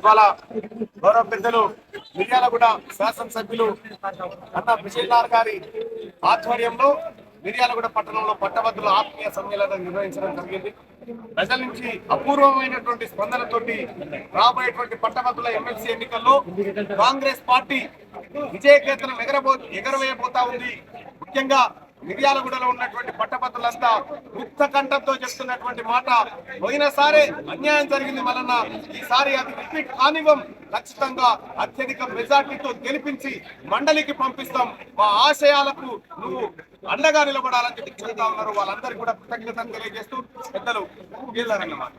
ఇవాళ గౌరవ పెద్దలు మిర్యాలగూడ శాసనసభ్యులు అన్న విజయనార్ గారి ఆధ్వర్యంలో మిర్యాలగూడ పట్టణంలో పట్టభద్రుల ఆత్మీయ సమ్మేళనం నిర్వహించడం జరిగింది. ప్రజల నుంచి అపూర్వమైనటువంటి స్పందనతోటి రాబోయేటువంటి పట్టభద్రుల ఎమ్మెల్సీ ఎన్నికల్లో కాంగ్రెస్ పార్టీ విజయకేతనం ఎగరబో ఎగరవేయబోతా ఉంది. ముఖ్యంగా మిర్యాలగూడలో ఉన్నటువంటి పట్టభద్రులంతా ముక్త కంఠంతో చెప్తున్నటువంటి మాట. పోయినసారే అన్యాయం జరిగింది వలన ఈసారి అది రిపీట్ కానివ్వం. ఖచ్చితంగా అత్యధిక మెజార్టీతో గెలిపించి మండలికి పంపిస్తాం. మా ఆశయాలకు నువ్వు అండగా నిలబడాలని చెప్పి చెప్తా ఉన్నారు. వాళ్ళందరికీ కూడా కృతజ్ఞతలు తెలియజేస్తూ పెద్దలు వీళ్ళరన్నమాట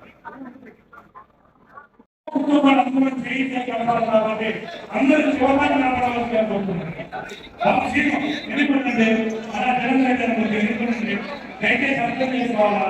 అందరూ దయచేసి అర్థం చేసుకోవాలా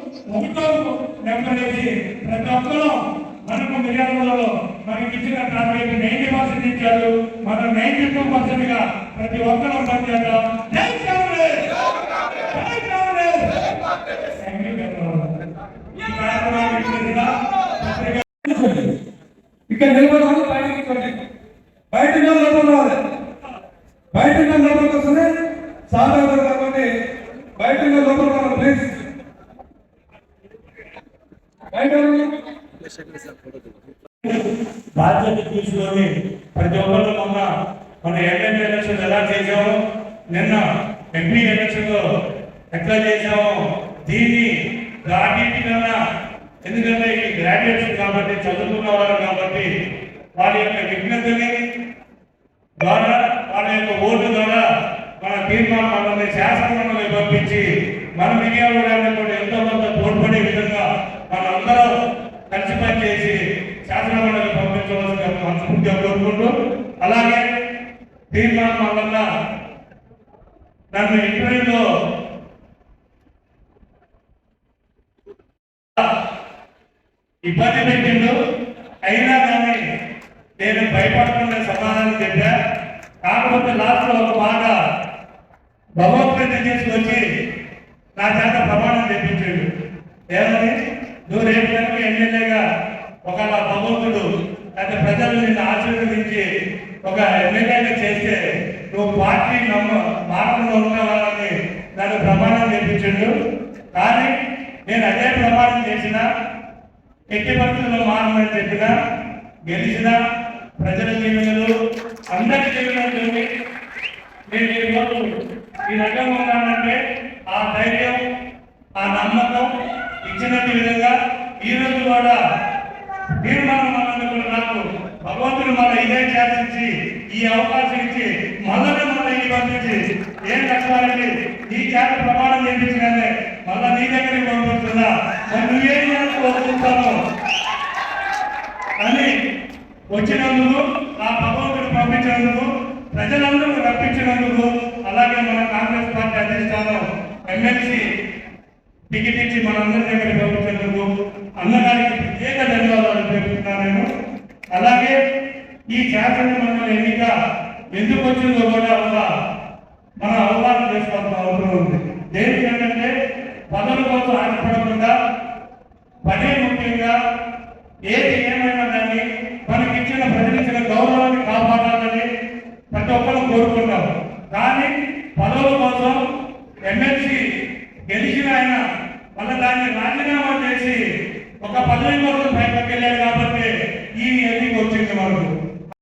ఒకటో నెంబర్ వేసి ప్రతి ఒక్కరూ మనకు మిర్యాలలో మనకి ఇచ్చిన టార్గెట్ నైన్టీ పర్సెంట్ ఇచ్చారు. మనం నైన్టీ టూ పర్సెంట్గా ప్రతి ఒక్కరూ పనిచేద్దాం ఇక్కడ నిలబడాలి బయటకి బయట బయటకు లోపల రావాలి. బయటకు లోపలికి వస్తుంది సాధారణ కాబట్టి బయటకు లోపల రావాలి ప్లీజ్ బయట బాధ్యత తీసుకొని ప్రతి ఒక్కరు మొన్న మన ఎమ్మెల్యే ఎలక్షన్ ఎలా చేసామో నిన్న ఎంపీ ఎలక్షన్లో ఎట్లా చేసామో దీన్ని దాటికన్నా ఎందుకంటే ఈ గ్రాడ్యుయేషన్ కాబట్టి చదువుకున్న వారు కాబట్టి వాళ్ళ యొక్క విజ్ఞతని ద్వారా వాళ్ళ యొక్క ఓటు ద్వారా మన తీర్మానం మనల్ని శాసనమండలి పంపించి మన వినియోగం కూడా ఎంతో కొంత తోడ్పడే విధంగా మనందరం కలిసి పనిచేసి శాసనమండలి పంపించవలసిన మనస్ఫూర్తిగా కోరుకుంటూ అలాగే తీర్మానం వల్ల నన్ను ఇంటర్వ్యూలో ఇబ్బంది పెట్టిండు. అయినా కానీ నేను భయపడకుండా సమాధానం చెప్పా. కాకపోతే లాస్ట్లో ఒక మాట భగవద్గీత తీసుకొచ్చి నా చేత ప్రమాణం తెప్పించాడు ఏమని? నువ్వు రేపు కనుక ఎమ్మెల్యేగా ఒక భగవంతుడు అంటే ప్రజలు నిన్ను ఆశీర్వదించి ఒక ఎమ్మెల్యేగా చేస్తే నువ్వు పార్టీ నమ్మ మార్గంలో ఉన్నవాళ్ళని నన్ను ప్రమాణం చేయించాడు కానీ నేను అదే ప్రమాణం చేసినా ఎట్టి పరిస్థితుల్లో మారమని చెప్పిన గెలిచిన ప్రజల జీవనలు అందరి జీవనాలు నేను ఈరోజు ఈ రకంగా ఉన్నానంటే ఆ ధైర్యం ఆ నమ్మకం ఇచ్చినట్టు విధంగా ఈ రోజు కూడా తీర్మానం అన్నందుకు నాకు భగవంతుడు మన ఇదే చేర్చి ఈ అవకాశం ఇచ్చి మళ్ళీ మళ్ళీ పంపించి ఏం కష్టాలండి నీ చేత ప్రమాణం చేయించగానే మళ్ళా నీ దగ్గరికి పంపిస్తున్నా మరి నువ్వేం చేస్తావు అని వచ్చినందుకు ఆ భగవంతుడు పంపించినందుకు ప్రజలందరూ రప్పించినందుకు అలాగే మన కాంగ్రెస్ పార్టీ అధిష్టానం ఎమ్మెల్సీ టికెట్ ఇచ్చి మనందరి దగ్గర పంపించినందుకు అన్నగారికి ప్రత్యేక ధన్యవాదాలు తెలుపుతున్నాను నేను. అలాగే ఈ శాసన మనల్ని ఎందుకు వచ్చిందో కూడా అలా మన అవగాహన చేసుకోవాల్సిన అవసరం ఉంది. దేనికంటే ఏంటంటే పదవుల కోసం ఆశపడకుండా పనే ముఖ్యంగా ఏది ఏమైనా దాన్ని మనకి ఇచ్చిన ప్రజలిచ్చిన గౌరవాన్ని కాపాడాలని ప్రతి ఒక్కరు కోరుకుంటాం కానీ పదవుల కోసం ఎమ్మెల్సీ గెలిచిన ఆయన మళ్ళీ దాన్ని రాజీనామా చేసి ఒక పదవి కోసం బయటకు వెళ్ళాడు కాబట్టి ఈ ఎన్నిక వచ్చింది మనకు?